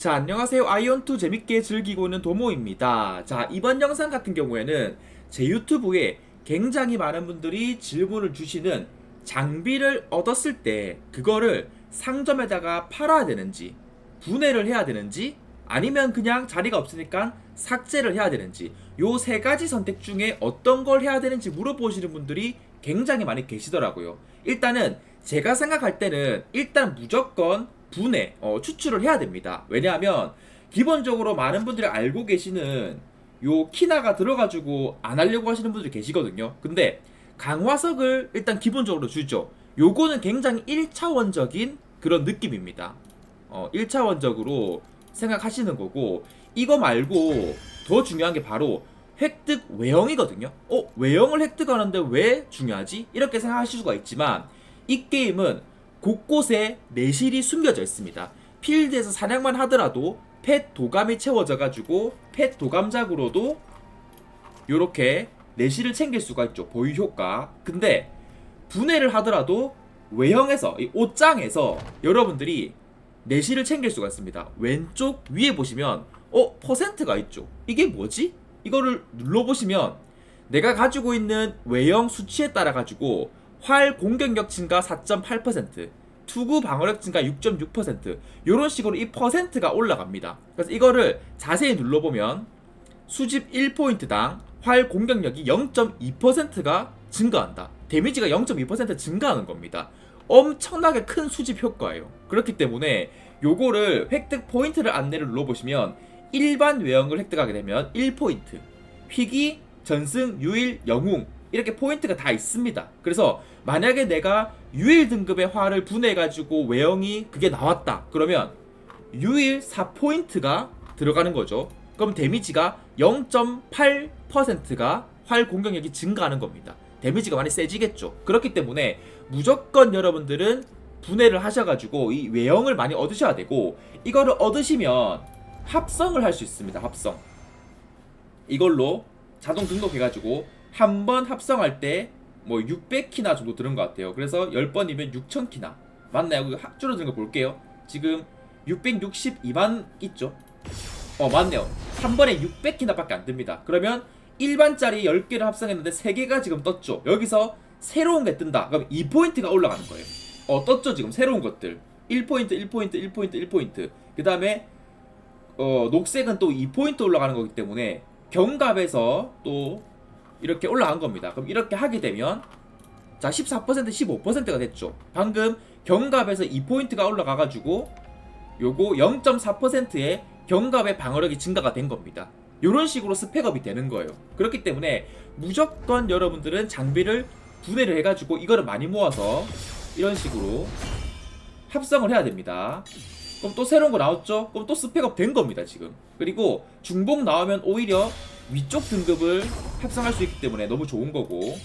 자, 안녕하세요. 아이온2 재밌게 즐기고 있는 도모입니다. 자, 이번 영상 같은 경우에는 제 유튜브에 굉장히 많은 분들이 질문을 주시는 장비를 얻었을 때 그거를 상점에다가 팔아야 되는지, 분해를 해야 되는지, 아니면 그냥 자리가 없으니까 삭제를 해야 되는지, 요 세 가지 선택 중에 어떤 걸 해야 되는지 물어보시는 분들이 굉장히 많이 계시더라고요. 일단은 제가 생각할 때는 일단 무조건 분해, 어, 추출을 해야 됩니다. 왜냐하면 기본적으로 많은 분들이 알고 계시는 요 키나가 들어가지고 안 하려고 하시는 분들이 계시거든요. 근데 강화석을 일단 기본적으로 주죠. 요거는 굉장히 1차원적인 그런 느낌입니다. 어, 1차원적으로 생각하시는 거고 이거 말고 더 중요한 게 바로 획득 외형이거든요. 어, 외형을 획득하는데 왜 중요하지? 이렇게 생각하실 수가 있지만 이 게임은 곳곳에 내실이 숨겨져 있습니다. 필드에서 사냥만 하더라도 펫 도감이 채워져 가지고 펫 도감작으로도 요렇게 내실을 챙길 수가 있죠. 보유 효과. 근데 분해를 하더라도 외형에서 이 옷장에서 여러분들이 내실을 챙길 수가 있습니다. 왼쪽 위에 보시면 어 퍼센트가 있죠. 이게 뭐지? 이거를 눌러 보시면 내가 가지고 있는 외형 수치에 따라 가지고 활 공격력 증가 4.8%, 투구 방어력 증가 6.6% 이런 식으로 이 퍼센트가 올라갑니다. 그래서 이거를 자세히 눌러보면 수집 1포인트당 활 공격력이 0.2%가 증가한다. 데미지가 0.2% 증가하는 겁니다. 엄청나게 큰 수집 효과예요. 그렇기 때문에 요거를 획득 포인트를 안내를 눌러보시면 일반 외형을 획득하게 되면 1포인트, 희귀, 전승, 유일, 영웅 이렇게 포인트가 다 있습니다. 그래서 만약에 내가 유일 등급의 활을 분해가지고 외형이 그게 나왔다. 그러면 유일 4포인트가 들어가는 거죠. 그럼 데미지가 0.8%가 활 공격력이 증가하는 겁니다. 데미지가 많이 세지겠죠. 그렇기 때문에 무조건 여러분들은 분해를 하셔가지고 이 외형을 많이 얻으셔야 되고 이거를 얻으시면 합성을 할 수 있습니다. 합성. 이걸로 자동 등록해가지고 한 번 합성할 때 뭐 600키나 정도 드는 것 같아요. 그래서 10번이면 6000키나. 맞나요? 그 줄어드는 거 볼게요. 지금 662만 있죠? 어, 맞네요. 한 번에 600키나 밖에 안 듭니다. 그러면 일반짜리 10개를 합성했는데 3개가 지금 떴죠. 여기서 새로운 게 뜬다. 그럼 2포인트가 올라가는 거예요. 어, 떴죠, 지금 새로운 것들. 1포인트, 1포인트, 1포인트, 1포인트. 그 다음에, 어, 녹색은 또 2포인트 올라가는 거기 때문에 경갑에서 또 이렇게 올라간 겁니다. 그럼 이렇게 하게 되면 자 14% 15%가 됐죠. 방금 경갑에서 2포인트가 올라가가지고 요거 0.4%의 경갑의 방어력이 증가가 된 겁니다. 이런 식으로 스펙업이 되는 거예요. 그렇기 때문에 무조건 여러분들은 장비를 분해를 해가지고 이거를 많이 모아서 이런 식으로 합성을 해야 됩니다. 그럼 또 새로운 거 나왔죠? 그럼 또 스펙업 된 겁니다, 지금. 그리고 중복 나오면 오히려 위쪽 등급을 합성할 수 있기 때문에 너무 좋은 거고.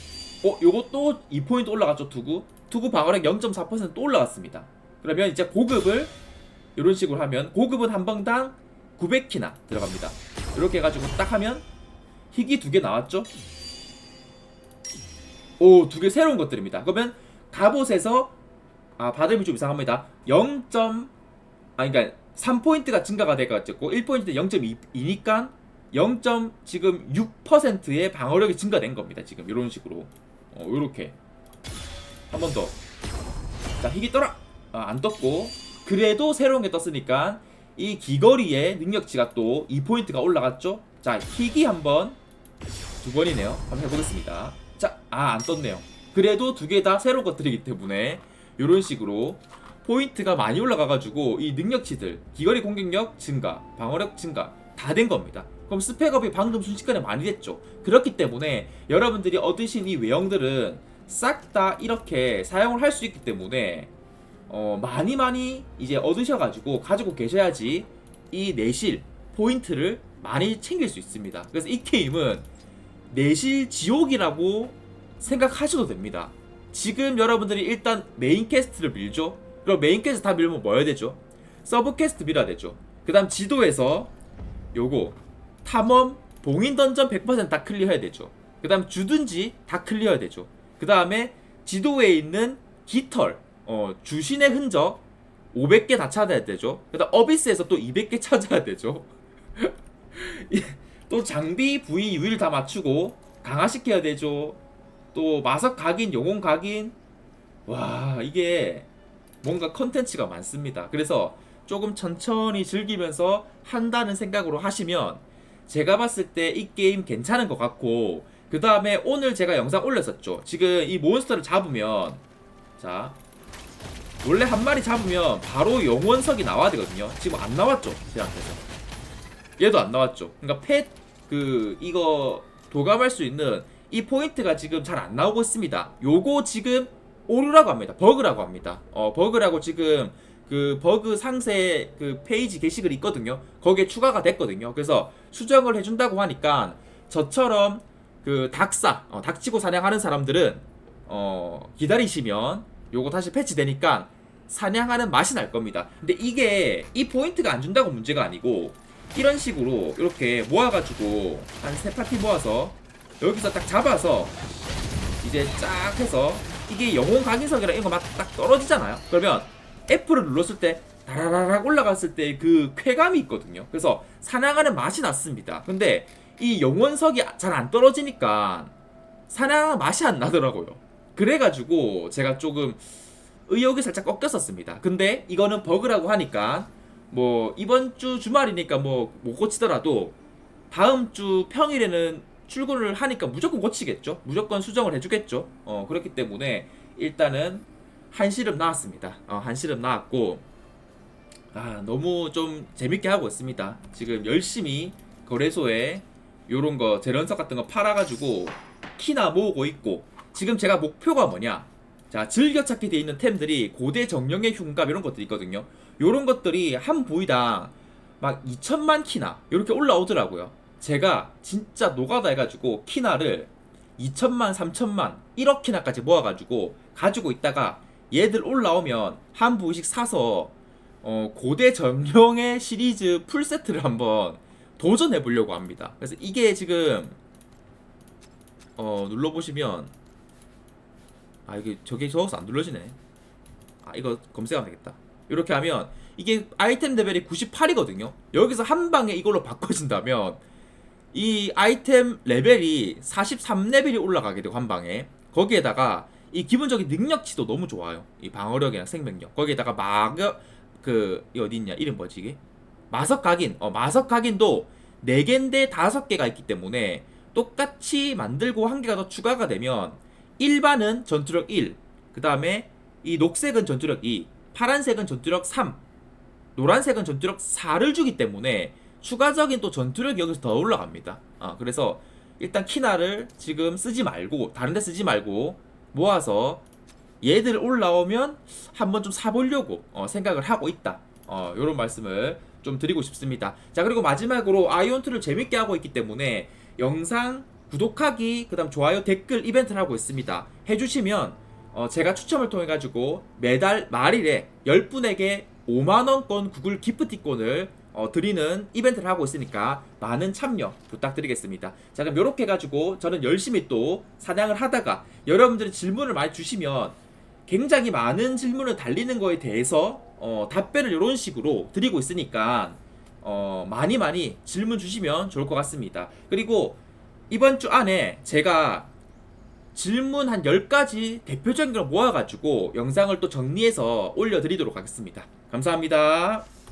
어, 또 2포인트 올라갔죠, 투구? 투구 방어력 0.4%또 올라갔습니다. 그러면 이제 고급을 이런 식으로 하면 고급은 한 번당 900키나 들어갑니다. 이렇게 해가지고 딱 하면 희귀 두 개 나왔죠? 오, 두 개 새로운 것들입니다. 그러면 갑옷에서 아, 발음이 좀 이상합니다. 0. 아, 그러니까 3포인트가 증가가 돼가지고 1포인트 0.2니까 0. 지금 6%의 방어력이 증가된 겁니다. 지금 이런 식으로 어, 요렇게 한 번 더. 자, 희귀 떠라. 아, 안 떴고 그래도 새로운 게 떴으니까 이 기거리의 능력치가 또 2포인트가 올라갔죠. 자, 희귀 한 번 두 번이네요. 한번 해보겠습니다. 자, 아, 안 떴네요. 그래도 두 개 다 새로운 것들이기 때문에 이런 식으로 포인트가 많이 올라가가지고 이 능력치들 기거리 공격력 증가, 방어력 증가 다 된 겁니다. 그럼 스펙업이 방금 순식간에 많이 됐죠. 그렇기 때문에 여러분들이 얻으신 이 외형들은 싹 다 이렇게 사용을 할 수 있기 때문에 어, 많이 많이 이제 얻으셔가지고 가지고 계셔야지 이 내실 포인트를 많이 챙길 수 있습니다. 그래서 이 게임은 내실 지옥이라고 생각하셔도 됩니다. 지금 여러분들이 일단 메인 캐스트를 밀죠. 그럼 메인 캐스트 다 밀면 뭐 해야 되죠? 서브 캐스트 밀어야 되죠. 그 다음 지도에서 요거 탐험, 봉인 던전 100%다 클리어해야 되죠. 그 다음 주든지 다 클리어해야 되죠. 그 다음에 지도에 있는 깃털, 어, 주신의 흔적 500개 다 찾아야 되죠. 그 다음 어비스에서 또 200개 찾아야 되죠. 이- 또 장비 부위 유일 다 맞추고 강화시켜야 되죠. 또 마석 각인, 영혼 각인. 와, 이게 뭔가 컨텐츠가 많습니다. 그래서 조금 천천히 즐기면서 한다는 생각으로 하시면 제가 봤을 때 이 게임 괜찮은 것 같고 그 다음에 오늘 제가 영상 올렸었죠. 지금 이 몬스터를 잡으면 자 원래 한 마리 잡으면 바로 영원석이 나와야 되거든요. 지금 안 나왔죠. 제한테서 얘도 안 나왔죠. 그러니까 펫 그 이거 도감할 수 있는 이 포인트가 지금 잘 안 나오고 있습니다. 요거 지금 오류라고 합니다. 버그라고 합니다. 어 버그라고 지금 그 버그 상세 그 페이지 게시글 있거든요. 거기에 추가가 됐거든요. 그래서 수정을 해준다고 하니까 저처럼 그 닭사 어, 닭치고 사냥하는 사람들은 어 기다리시면 요거 다시 패치되니까 사냥하는 맛이 날 겁니다. 근데 이게 이 포인트가 안 준다고 문제가 아니고 이런 식으로 이렇게 모아가지고 한 세 파티 모아서 여기서 딱 잡아서 이제 쫙 해서 이게 영혼 각인석이랑 이거 막 딱 떨어지잖아요. 그러면 F를 눌렀을 때 다라라락 올라갔을 때 그 쾌감이 있거든요. 그래서 사냥하는 맛이 났습니다. 근데 이 영혼석이 잘 안 떨어지니까 사냥 맛이 안 나더라고요. 그래가지고 제가 조금 의욕이 살짝 꺾였었습니다. 근데 이거는 버그라고 하니까 뭐 이번 주 주말이니까 뭐 못 고치더라도 다음 주 평일에는 출근을 하니까 무조건 고치겠죠. 무조건 수정을 해주겠죠. 어 그렇기 때문에 일단은 한 시름 나왔습니다. 어 한 시름 나왔고 아 너무 좀 재밌게 하고 있습니다. 지금 열심히 거래소에 요런 거 재련석 같은 거 팔아가지고 키나 모으고 있고 지금 제가 목표가 뭐냐 자 즐겨찾기 돼 있는 템들이 고대 정령의 흉갑 이런 것들이 있거든요 요런 것들이 한 부위당 막 2천만 키나 이렇게 올라오더라고요 제가 진짜 노가다 해가지고 키나를 2천만 3천만 1억 키나까지 모아가지고 가지고 있다가 얘들 올라오면 한 부위씩 사서 어, 고대 정령의 시리즈 풀세트를 한번 도전해 보려고 합니다. 그래서 이게 지금 어, 눌러보시면 아 이게 저게 적어서 안 눌러지네. 아 이거 검색하면 되겠다. 이렇게 하면 이게 아이템 레벨이 98이거든요. 여기서 한 방에 이걸로 바꿔진다면 이 아이템 레벨이 43레벨이 올라가게 되고 한 방에 거기에다가 이 기본적인 능력치도 너무 좋아요. 이 방어력이나 생명력. 거기에다가 마격 그이 어디 있냐 이름 뭐지 이게 마석 각인 어 마석 각인도 4개인데 5개가 있기 때문에 똑같이 만들고 한 개가 더 추가가 되면 일반은 전투력 1, 그 다음에 이 녹색은 전투력 2, 파란색은 전투력 3, 노란색은 전투력 4를 주기 때문에 추가적인 또 전투력이 여기서 더 올라갑니다. 아, 그래서 일단 키나를 지금 쓰지 말고 다른 데 쓰지 말고 모아서 얘들 올라오면 한번 좀 사보려고 어, 생각을 하고 있다. 어, 요런 말씀을 좀 드리고 싶습니다. 자, 그리고 마지막으로 아이온트를 재밌게 하고 있기 때문에 영상 구독하기, 그 다음 좋아요, 댓글 이벤트를 하고 있습니다. 해주시면 어, 제가 추첨을 통해 가지고 매달 말일에 10분에게 5만원권 구글 기프티콘을 어, 드리는 이벤트를 하고 있으니까 많은 참여 부탁드리겠습니다. 자, 그럼 이렇게 해가지고 저는 열심히 또 사냥을 하다가 여러분들이 질문을 많이 주시면 굉장히 많은 질문을 달리는 거에 대해서 어, 답변을 이런 식으로 드리고 있으니까 어, 많이 많이 질문 주시면 좋을 것 같습니다. 그리고 이번 주 안에 제가 질문 한 10가지 대표적인 걸 모아가지고 영상을 또 정리해서 올려드리도록 하겠습니다. 감사합니다.